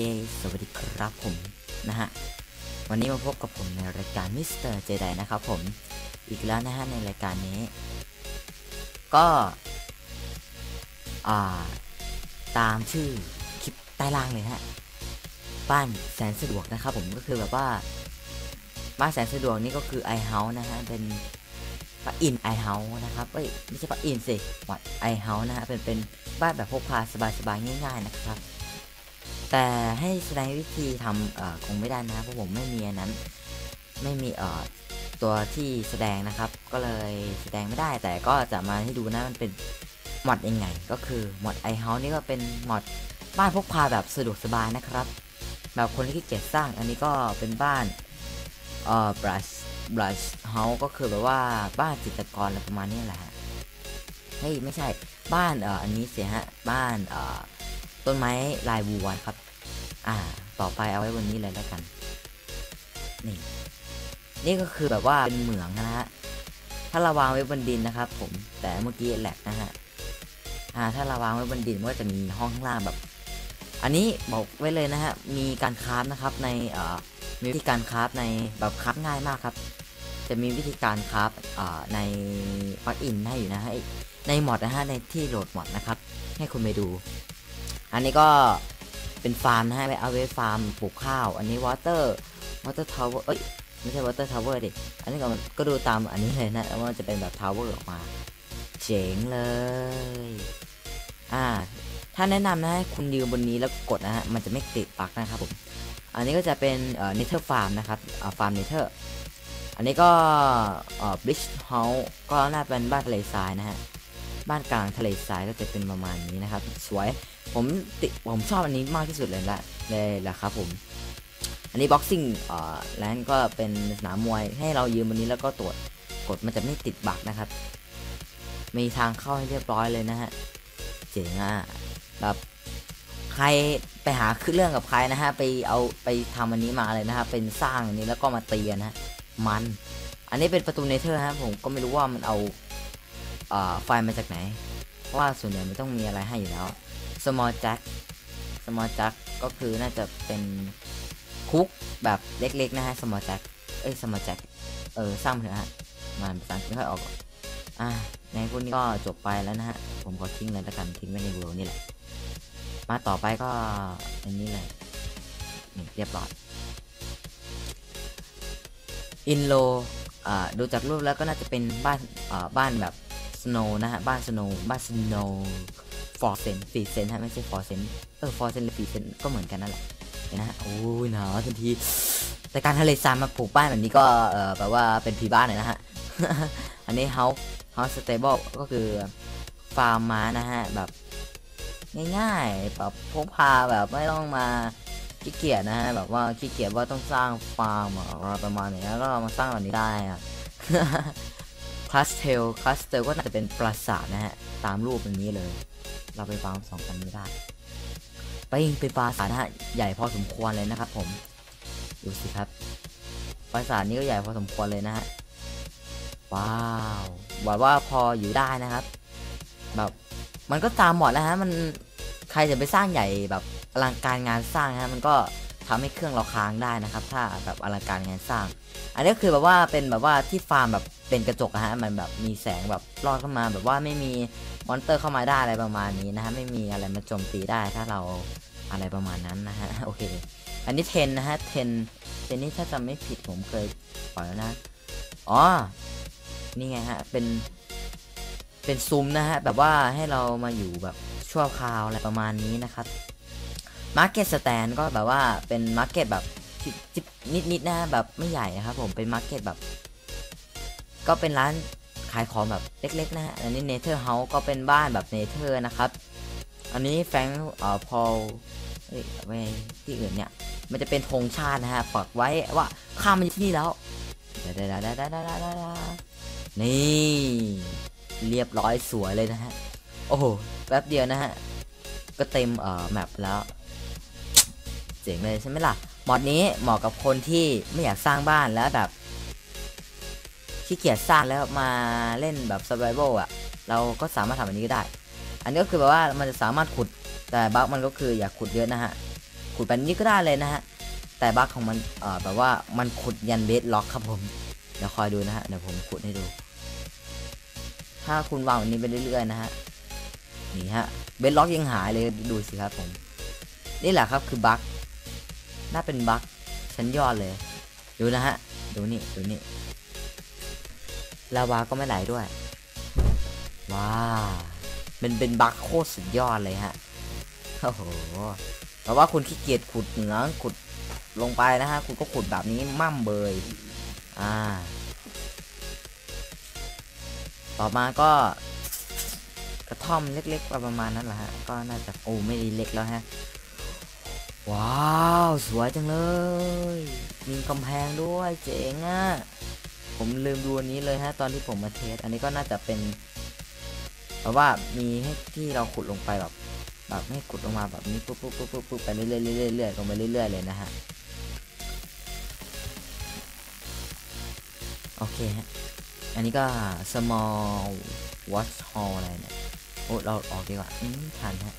เยสวัสดีครับผมนะฮะ วันนี้มาพบกับผมในรายการมิสเตอร์เจไดนะครับผม อีกแล้วนะฮะในรายการนี้ ก็อ่าตามชื่อคลิปใต้ล่างเลยฮะ บ้านแสนสะดวกนะครับผมก็คือแบบว่า บ้านแสนสะดวกนี่ก็คือไอเฮาส์นะฮะ เป็นปะอินไอเฮาส์นะครับเอ้ยไม่ใช่ปะอินสิวัดไอเฮาส์นะฮะ เป็นเป็นบ้านแบบพกพาสบายๆง่ายๆนะครับ แต่ให้แสดงวิธีทำเอ่อคงไม่ได้นะเพราะผมไม่มีอันนั้น ไม่มีเอ่อตัวที่แสดงนะครับ ก็เลยแสดงไม่ได้ แต่ก็จะมาให้ดูนะมันเป็นมอดยังไง ก็คือมอดไอเฮาส์นี่ก็เป็นมอดบ้านพกพาแบบสะดวกสบายนะครับ แบบคนที่ขี้เกียจสร้าง อันนี้ก็เป็นบ้านเอ่อบรัชบรัชเฮาส์ก็คือแบบว่าบ้านจิตรกรอะไรประมาณนี้แหละฮะเฮ้ยไม่ใช่บ้านเอ่ออันนี้เสียฮะบ้านเอ่อ ต้นไม้ลายวัวครับ อ่า ต่อไปเอาไว้บนนี้เลยแล้วกัน นี่ นี่ก็คือแบบว่าเป็นเหมืองนะฮะ ถ้าเราวางไว้บนดินนะครับ ผม แต่เมื่อกี้แหลกนะฮะ อ่า ถ้าเราวางไว้บนดินมันก็จะมีห้องข้างล่างแบบ อันนี้บอกไว้เลยนะฮะ มีการคราฟนะครับ ในเอ่อ มีวิธีการคราฟในแบบคราฟง่ายมากครับ จะมีวิธีการคราฟอ่าในปลั๊กอินให้อยู่นะฮะ ในมอดนะฮะ ในที่โหลดมอดนะครับ ให้คุณไปดู อันนี้ก็เป็นฟาร์มนะฮะไปเอาไว้ฟาร์มปลูกข้าว อันนี้วอเตอร์วอเตอร์ทาวเวอร์เอ้ยไม่ใช่วอเตอร์ทาวเวอร์ดิ อันนี้ก็ก็ดูตามอันนี้เลยนะว่าจะเป็นแบบทาวเวอร์ออกมา เจ๋งเลย อ่า ถ้าแนะนำนะคุณยืนบนนี้แล้วกดนะฮะ มันจะไม่ติดปลักนะครับผม อันนี้ก็จะเป็นเอ่อเนเธอร์ฟาร์มนะครับอ่าฟาร์มเนเธอร์อันนี้ก็เอ่อบริชเฮาส์ก็น่าเป็นบ้านทะเลทรายนะฮะ บ้านกลางทะเลทรายก็จะเป็นประมาณนี้นะครับ สวยผมติผมชอบอันนี้มากที่สุดเลยละเลยละครับผม อันนี้บ็อกซิ่งเอ่อแลนก็เป็นสนามมวยให้เรายืนบนนี้แล้วก็ตรวจกดมันจะไม่ติดบักนะครับ มีทางเข้าให้เรียบร้อยเลยนะฮะเจ๋งอะแบบใครไปหาคือเรื่องกับใครนะฮะไปเอาไปทำอันนี้มาเลยนะฮะเป็นสร้างอันนี้แล้วก็มาตีกันะฮะมัน อันนี้เป็นประตูเนเธอร์ฮะผมก็ไม่รู้ว่ามันเอา ไฟล์มาจากไหน เพราะว่าส่วนใหญ่ไมันต้องมีอะไรให้อยู่แล้ว small jack small jack ก็คือน่าจะเป็นคุกแบบเล็กๆนะฮะ small jack เอ้ย small jack เออสร้างเถอะฮะมันภาษาอังกฤษค่อยออกอะในพวกนี้ก็จบไปแล้วนะฮะ ผมขอทิ้งเลยล้วกันทิ้งไว้ในเวิร์นี่แหละ มาต่อไปก็อันนี้เลยนี่เรียบร้อยอินโลอ่าดูจากรูปแล้วก็น่าจะเป็นบ้านอ่าบ้านแบบ สโนนะฮะ บ้านสโนบ้านสโนฟอร์เซนฟีเซนฮะ ไม่ใช่ฟอร์เซนเออฟอร์เซนหรือฟีเซนก็เหมือนกันนั่นแหละเห็นนะฮะโอ้ยหนาวทันทีแต่การทะเลทรายมาปลูกบ้านแบบนี้ก็เออแบบว่าเป็นผีบ้านหน่อยนะฮะ อันนี้ house house stable ก็คือฟาร์มม้านะฮะ แบบ ง่ายๆแบบพกพาแบบไม่ต้องมาขี้เกียจนะฮะแบบว่าขี้เกียจว่าต้องสร้างฟาร์มอะไรประมาณนี้แล้วก็มาสร้างแบบนี้ได้อะ คลัสเทลคลัสเทลก็น่าจะเป็นปราสาทนะฮะ ตามรูปอย่างนี้เลย เราไปฟาร์มสองกันนี้ได้ ไปเป็นปราสาทนะฮะ ใหญ่พอสมควรเลยนะครับผม ดูสิครับ ปราสาทนี้ก็ใหญ่พอสมควรเลยนะฮะ ว้าวบอกว่าพออยู่ได้นะครับ แบบ มันก็ตามหมดแล้วฮะ มัน ใครจะไปสร้างใหญ่แบบอลังการงานสร้างฮะ มันก็ ทำให้เครื่องเราค้างได้นะครับ ถ้าแบบอลังการงานสร้าง อันนี้คือแบบว่าเป็นแบบว่าที่ฟาร์มแบบเป็นกระจกอะฮะมันแบบมีแสงแบบลอดเข้ามา แบบว่าไม่มีมอนเตอร์เข้ามาได้อะไรประมาณนี้นะฮะไม่มีอะไรมาโจมตีได้ถ้าเราอะไรประมาณนั้นนะฮะโอเค อันนี้เทนนะฮะเทนเทนนี่ถ้าจำไม่ผิดผมเคยปล่อยแล้วนะอ๋อนี่ไงฮะเป็นเป็นซุ้มนะฮะแบบว่าให้เรามาอยู่แบบชั่วคราวอะไรประมาณนี้นะครับ มาร์เก็ตสแตนก็แบบว่าเป็นมาร์เก็ตแบบจิบนิดๆนะฮะแบบไม่ใหญ่นะครับผมเป็นมาร์เก็ตแบบ ก็เป็นร้านขายของแบบเล็ก ๆนะฮะอันนี้เนเธอร์เฮาส์ก็เป็นบ้านแบบเนเธอร์นะครับ อันนี้แฟงเอ่อพอลเฮ้ยไปที่อื่นเนี่ย มันจะเป็นธงชาตินะฮะปักไว้ว่าข้ามมาที่นี่แล้วดาดาดาดาดาดาดาดานี่เรียบร้อยสวยเลยนะฮะ โอ้โห แป๊บเดียวนะฮะ ก็เต็มเอ่อแมปแล้ว เจ๋งเลยใช่ไหมล่ะมอดนี้เหมาะกับคนที่ไม่อยากสร้างบ้านแล้วแบบขี้เกียจสร้างแล้วมาเล่นแบบ survival อะ เราก็สามารถทำอันนี้ก็ได้ อันนี้ก็คือแบบว่ามันจะสามารถขุดแต่บั๊กมันก็คืออย่าขุดเยอะนะฮะขุดแบบนี้ก็ได้เลยนะฮะแต่บั๊กของมันเอ่อแบบว่ามันขุดยันเบสล็อกครับผมเดี๋ยวคอยดูนะฮะเดี๋ยวผมขุดให้ดู ถ้าคุณวางแบบนี้ไปเรื่อยๆนะฮะนี่ฮะเบสล็อกยังหายเลยดูสิครับผมนี่แหละครับคือบั๊ก น่าเป็นบั๊กชั้นยอดเลย ดูนะฮะ ดูนี่ ดูนี่ ลาวาก็ไม่ไหลด้วย ว้ามันเป็นบั๊กโคตรสุดยอดเลยฮะ โอ้โหเพราะว่าคุณขี้เกียจขุดเหนือขุดลงไปนะฮะ คุณก็ขุดแบบนี้มั่มเบย อ่า ต่อมาก็กระท่อมเล็กๆประมาณนั้นแหละฮะ ก็น่าจะโอ้ไม่ด้เล็กแล้วฮะ ว้าว สวยจังเลย มีกำแพงด้วยเจ๋งอะ่ะ ผมลืมดูอันนี้เลยฮะ ตอนที่ผมมาเทส อันนี้ก็น่าจะเป็นแบบว่ามีให้ที่เราขุดลงไปแบบแบบให้ขุดลงมาแบบนี้ปุ๊บปุ๊บปุ๊บปุ๊บปุ๊บไปเรื่อยๆเรื่อยเรื่อยลงไปเรื่อยๆเลยนะฮะ โอเคฮะ อันนี้ก็ small watch hall อะไรเนี่ย โอ้ เราออกดีกว่า อืมทันฮะ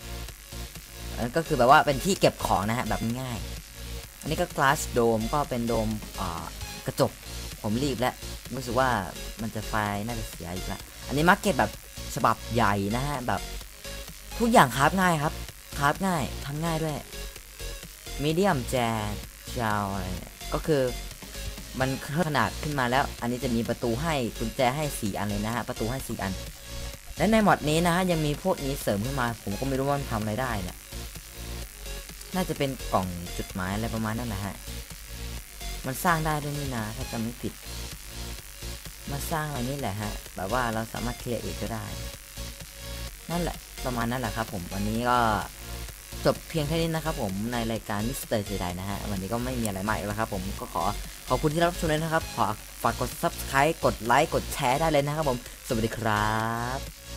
ก็คือแบบว่าเป็นที่เก็บของนะฮะแบบง่าย อันนี้ก็ glass dome ก็เป็นโดมกระจก ผมรีบแล้วรู้สึกว่ามันจะไฟน่าจะเสียอีกละอันนี้มาร์เก็ตแบบฉบับใหญ่นะฮะแบบทุกอย่างคราฟง่ายครับคราฟง่ายทำง่ายด้วยมีเดียมแจจาวอะไรเนี่ยก็คือมันเพิ่มขนาดขึ้นมาแล้ว อันนี้จะมีประตูให้กุญแจให้สี่อันเลยนะฮะ ประตูให้สี่อัน และในหมอดนี้นะฮะ ยังมีพวกนี้เสริมขึ้นมา ผมก็ไม่รู้ว่ามันทำอะไรได้เนี่ย น่าจะเป็นกล่องจุดหมายอะไรประมาณนั้นแหละฮะ มันสร้างได้ด้วยนี่นะถ้าจำไม่ผิด มาสร้างอะไรนี่แหละฮะ แบบว่าเราสามารถเคลียร์เองก็ได้ นั่นแหละ ประมาณนั้นแหละครับ ผม วันนี้ก็จบเพียงแค่นี้นะครับผมในรายการมิสเตอร์เจไดนะฮะ วันนี้ก็ไม่มีอะไรมากอีกแล้วครับผมก็ขอขอบคุณที่รับชมเลยนะครับ ขอฝากกด subscribe กดไลค์กดแชร์ได้เลยนะครับผม สวัสดีครับ